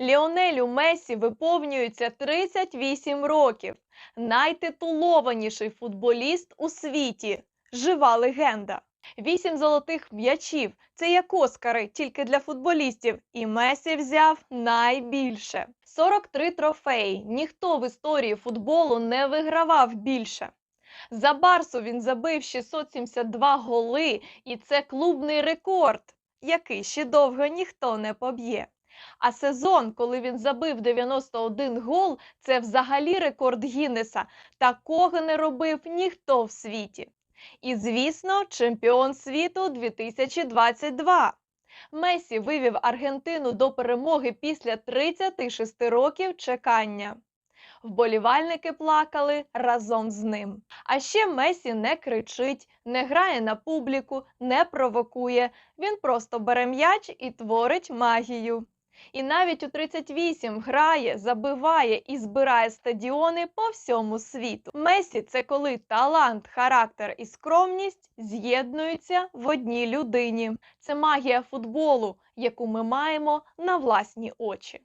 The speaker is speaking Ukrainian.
Ліонелю Месі виповнюється 38 років. Найтитулованіший футболіст у світі. Жива легенда. Вісім золотих м'ячів. Це як Оскари, тільки для футболістів. І Месі взяв найбільше. 43 трофеї. Ніхто в історії футболу не вигравав більше. За Барсу він забив 672 голи, і це клубний рекорд, який ще довго ніхто не поб'є. А сезон, коли він забив 91 гол, це взагалі рекорд Гіннеса. Такого не робив ніхто в світі. І, звісно, чемпіон світу 2022. Месі вивів Аргентину до перемоги після 36 років чекання. Вболівальники плакали разом з ним. А ще Месі не кричить, не грає на публіку, не провокує. Він просто бере м'яч і творить магію. І навіть у 38 грає, забиває і збирає стадіони по всьому світу. Месі це коли талант, характер і скромність з'єднуються в одній людині. Це магія футболу, яку ми маємо на власні очі.